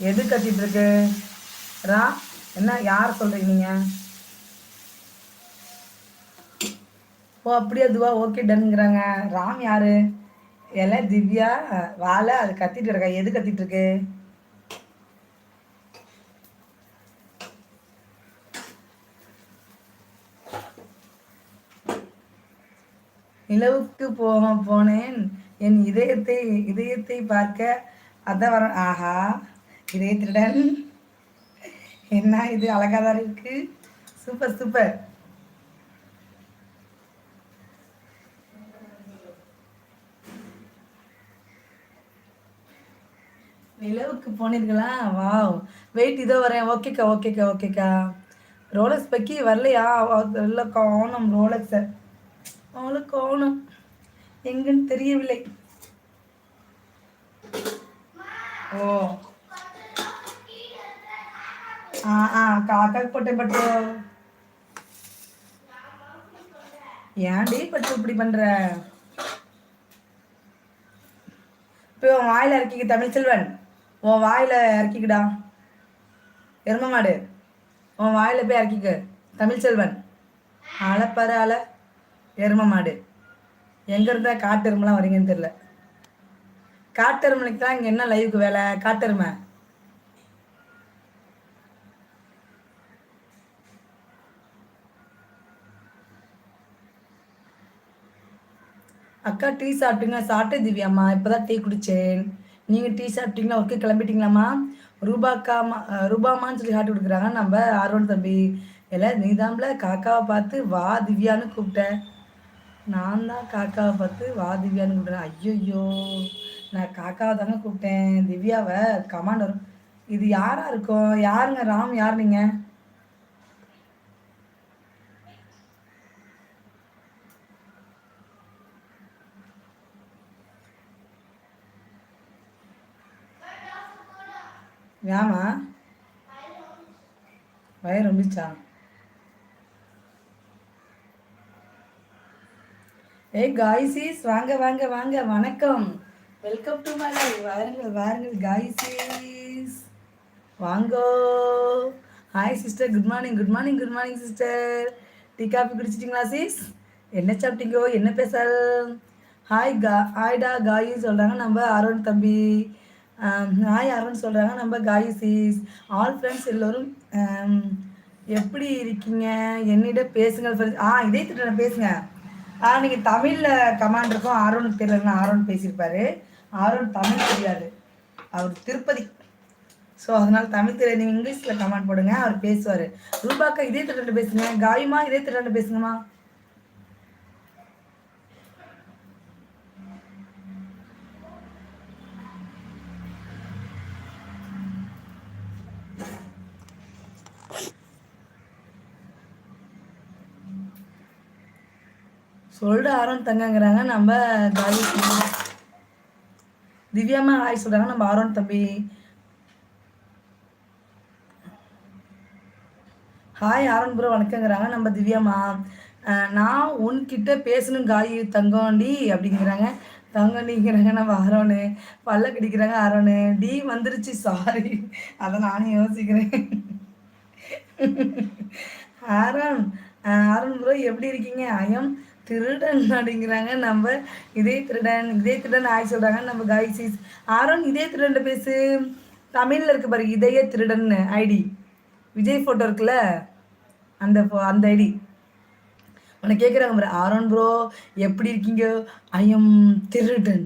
எது கத்திட்டு இருக்கு ரா என்ன யார் சொல்றீங்க நீங்க? ஓ அப்படியே அதுவா ஓகே டன்ங்கிறாங்க ராம் யாரு? எல்லாம் திவ்யா வாழை அது கத்திட்டு இருக்கா? எது கத்திட்டு இருக்கு நிலவுக்கு போக போனேன். என் இதயத்தை இதயத்தை பார்க்க அதான் வர ஆஹா. இதய திருடன் என்ன இது? அழகாக தான் இருக்கு. சூப்பர் சூப்பர் நிலவுக்கு போனீர்களா? வாவ். வெயிட் இதோ வரேன். ஓகேக்கா ஓகேக்கா ஓகேக்கா ரோலக்ஸ் பக்கி வரலையா? இல்லை காணும் ரோலக்ஸை அவளுக்கு காணும். எங்கன்னு தெரியவில்லை. ஓ. ஆ ஆ காக்காக்கு ஏன்டி பட்டு இப்படி பண்ற இப்போ உன் வாயில இறக்கிக்க தமிழ் செல்வன் உன் வாயில இறக்கிக்கடா எரும மாடு உன் வாயில போய் இறக்கிக்க தமிழ் செல்வன் அழப்பாரு அல எரும மாடு எங்க இருந்தா காட்டெருமெல்லாம் வரீங்கன்னு தெரியல காட்டெருமலுக்கு தான் இங்க என்ன லைவுக்கு வேலை காட்டெருமை அக்கா டீ சாப்பிட்டீங்க சாப்பிட்டே திவ்யாம்மா. இப்போதான் டீ குடித்தேன் நீங்கள் டீ சாப்பிட்டீங்களா? ஒர்க்கு கிளம்பிட்டீங்களாம்மா? ரூபாக்காமா ரூபாமான்னு சொல்லி காட்டி கொடுக்குறாங்க. நம்ம ஆர்வன் தம்பி. எல்லாம் நீதாம்ல. காக்காவை பார்த்து வா திவ்யான்னு கூப்பிட்டேன். நான் தான் காக்காவை பார்த்து வா திவ்யான்னு கூப்பிட்டேன். ஐயோ நான் காக்காவை தாங்க கூப்பிட்டேன். திவ்யாவை கமாண்டர் இது யாராக இருக்கும்? யாருங்க? ராம் யார் நீங்கள் ஏமா வயிறு ரொம்பிச்சா? ஏய் காய்ஸீஸ் வாங்க வாங்க வாங்க வணக்கம். வெல்கம் டு மை வாருங்கள் வாருங்கள் காய்ஸீஸ் வாங்கோ. Hi sister good morning good morning good morning sister tea coffee குடிச்சிட்டிங்களா sis என்ன சாப்பிட்டீங்கோ? என்ன பேசல்? ஹாய் கா ஹாய்டா காயின்னு சொல்கிறாங்க நம்ம அருண் தம்பி. நான் அருண் சொல்கிறாங்க நம்ம காயி ஆல் ஃப்ரெண்ட்ஸ் எல்லோரும் எப்படி இருக்கீங்க? என்னிட பேசுங்கள் ஃப்ரெண்ட்ஸ் ஆ இதே திட்டம் பேசுங்க. ஆ நீங்கள் தமிழில் கமாண்ட் இருக்கும். ஆரோனுக்கு தெரியலன்னா ஆரோன் பேசியிருப்பாரு. ஆரோன் தமிழ் தெரியாது. அவர் திருப்பதி. ஸோ அதனால் தமிழ் தெரியாது. நீங்கள் இங்கிலீஷில் கமெண்ட் போடுங்க. அவர் பேசுவார். ரூபாக்கா இதே திட்டம் பேசுங்க. காயுமா இதே திட்டம் பேசுங்கம்மா. சொல்லிட்டு ஆரோன் தங்கங்கிறாங்க நம்ம ஜாலி திவ்யாமா ஹாய் சொல்கிறாங்க நம்ம ஆரோன் தம்பி. ஹாய் ஆரோன் ப்ரோ வணக்கங்கிறாங்க நம்ம திவ்யாமா நான் உன்கிட்ட பேசணும் காய் தங்கோண்டி அப்படிங்கிறாங்க. தங்கோண்டிங்கிறாங்க நம்ம ஆரோனு பல்ல கடிக்கிறாங்க ஆரோனு டி வந்துருச்சு சாரி அதை நானும் யோசிக்கிறேன். ஆரோன் ஆரோன் ப்ரோ எப்படி இருக்கீங்க? ஐயம் திருடன் அப்படிங்கிறாங்க. நம்ம இதே திருடன் இதே திருடன் ஆய் சொல்கிறாங்க நம்ம கைசிஸ் ஆரோன் இதே திருடன் பேசு. தமிழில் இருக்கு பாரு இதய திருடன்னு ஐடி விஜய் ஃபோட்டோ இருக்குல்ல? அந்த அந்த ஐடி உன்னை கேட்குறாங்க பாரு ஆரோன் ப்ரோ எப்படி இருக்கீங்க? ஐயம் திருடன்.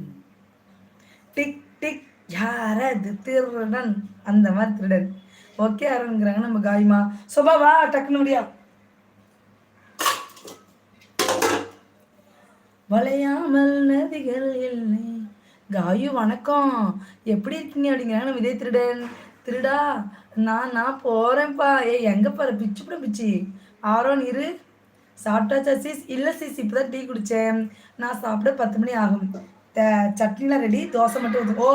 டிக் டிக் யாரது திருடன்? அந்த மாதிரி திருடன். ஓகே ஆரோன்ங்கிறாங்க நம்ம காயுமா. சோபா டக்குனு டக்குன்னு முடியா வளையாமல் நதிகள் இல்லை. காயு வணக்கம். எப்படி இருக்கீங்க அப்படிங்கிறாங்க விதை திருடன். திருடா நான் நான் போகிறேன்ப்பா ஏய் எங்கே பிச்சு கூட பிச்சு. ஆரோன் இரு. சாப்பிட்டாச்சா சீஸ்? இல்லை சீஸ். இப்போ தான் டீ குடித்தேன் நான் சாப்பிட பத்து மணி ஆகும். சட்னிலாம் ரெடி. தோசை மட்டும் ஓ